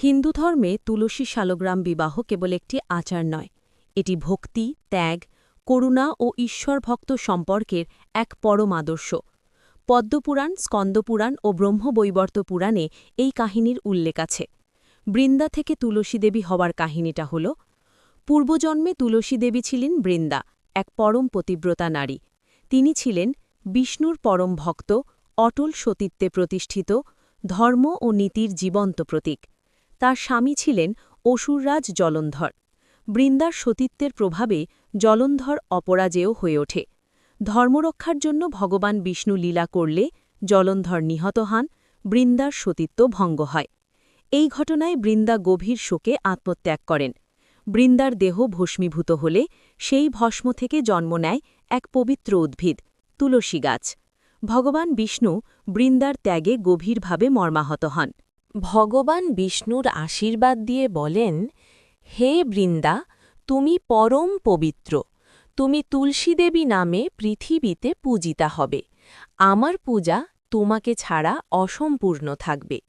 হিন্দু ধর্মে তুলসী শালগ্রাম বিবাহ কেবল একটি আচার নয়, এটি ভক্তি, ত্যাগ, করুণা ও ঈশ্বরভক্ত সম্পর্কের এক পরম আদর্শ। পদ্মপুরাণ, স্কন্দপুরাণ ও ব্রহ্মবৈবর্ত পুরাণে এই কাহিনীর উল্লেখ আছে। বৃন্দা থেকে তুলসী দেবী হওয়ার কাহিনীটা হল, পূর্বজন্মে তুলসী দেবী ছিলেন বৃন্দা, এক পরম পতিব্রতা নারী। তিনি ছিলেন বিষ্ণুর পরম ভক্ত, অটল সতীত্বে প্রতিষ্ঠিত, ধর্ম ও নীতির জীবন্ত প্রতীক। তার স্বামী ছিলেন অসুররাজ জলন্ধর। বৃন্দার সতীত্বের প্রভাবে জলন্ধর অপরাজেয় হয়ে ওঠে। ধর্মরক্ষার জন্য ভগবান বিষ্ণু লীলা করলে জলন্ধর নিহত হন, বৃন্দার সতীত্ব ভঙ্গ হয়। এই ঘটনায় বৃন্দা গভীর শোকে আত্মত্যাগ করেন। বৃন্দার দেহ ভস্মীভূত হলে সেই ভস্ম থেকে জন্ম নেয় এক পবিত্র উদ্ভিদ, তুলসী গাছ। ভগবান বিষ্ণু বৃন্দার ত্যাগে গভীরভাবে মর্মাহত হন। ভগবান বিষ্ণুর আশীর্বাদ দিয়ে বলেন, হে বৃন্দা, তুমি পরম পবিত্র। তুমি তুলসী দেবী নামে পৃথিবীতে পূজিতা হবে। আমার পূজা তোমাকে ছাড়া অসম্পূর্ণ থাকবে।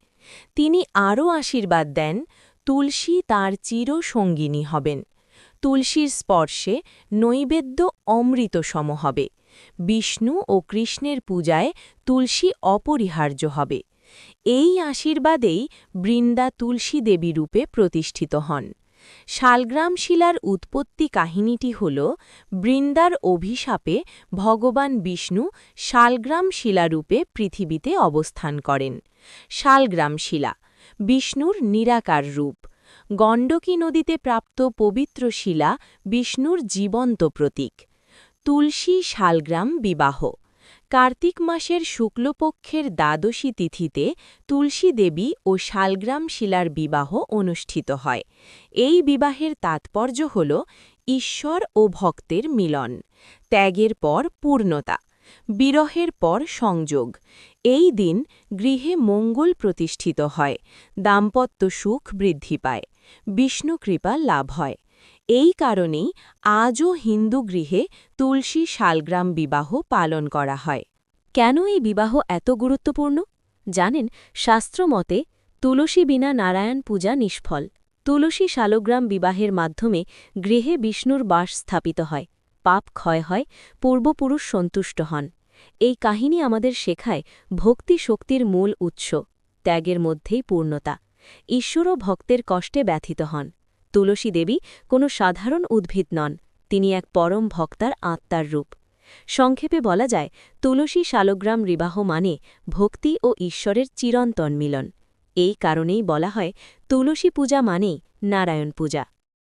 তিনি আরও আশীর্বাদ দেন, তুলসী তার চিরসঙ্গিনী হবেন। তুলসীর স্পর্শে নৈবেদ্য অমৃত সম হবে। বিষ্ণু ও কৃষ্ণের পূজায় তুলসী অপরিহার্য হবে। এই আশীর্বাদেই বৃন্দা তুলসী দেবী রূপে প্রতিষ্ঠিত হন। শালগ্রাম শিলার উৎপত্তি কাহিনীটি হল, বৃন্দার অভিশাপে ভগবান বিষ্ণু শালগ্রাম শিলারূপে পৃথিবীতে অবস্থান করেন। শালগ্রাম শিলা, বিষ্ণুর নিরাকার রূপ। গণ্ডকী নদীতে প্রাপ্ত পবিত্র শিলা বিষ্ণুর জীবন্ত প্রতীক। তুলসী শালগ্রাম বিবাহ। কার্তিক মাসের শুক্লপক্ষের দ্বাদশী তিথিতে তুলসী দেবী ও শালগ্রাম শিলার বিবাহ অনুষ্ঠিত হয়। এই বিবাহের তাৎপর্য হল ঈশ্বর ও ভক্তের মিলন, ত্যাগের পর পূর্ণতা, বিরহের পর সংযোগ। এই দিন গৃহে মঙ্গল প্রতিষ্ঠিত হয়, দাম্পত্য সুখ বৃদ্ধি পায় বিষ্ণুকৃপা লাভ হয়। এই কারণেই আজও হিন্দু গৃহে তুলসী শালগ্রাম বিবাহ পালন করা হয়। কেন এই বিবাহ এত গুরুত্বপূর্ণ? জানেন, শাস্ত্রমতে তুলসী বিনা নারায়ণ পূজা নিষ্ফল। তুলসী শালগ্রাম বিবাহের মাধ্যমে গৃহে বিষ্ণুর বাস স্থাপিত হয়, পাপ ক্ষয় হয়, পূর্বপুরুষ সন্তুষ্ট হন। এই কাহিনী আমাদের শেখায় ভক্তি শক্তির মূল উৎস, ত্যাগের মধ্যেই পূর্ণতা। ঈশ্বরও ভক্তের কষ্টে ব্যথিত হন। তুলসী দেবী কোনো সাধারণ উদ্ভিদ নন, তিনি এক পরম ভক্তার আত্মার রূপ। সংক্ষেপে বলা যায়, তুলসী শালগ্রাম রিবাহ মানে ভক্তি ও ঈশ্বরের চিরন্তন মিলন। এই কারণেই বলা হয়, তুলসী পূজা মানেই নারায়ণ পূজা।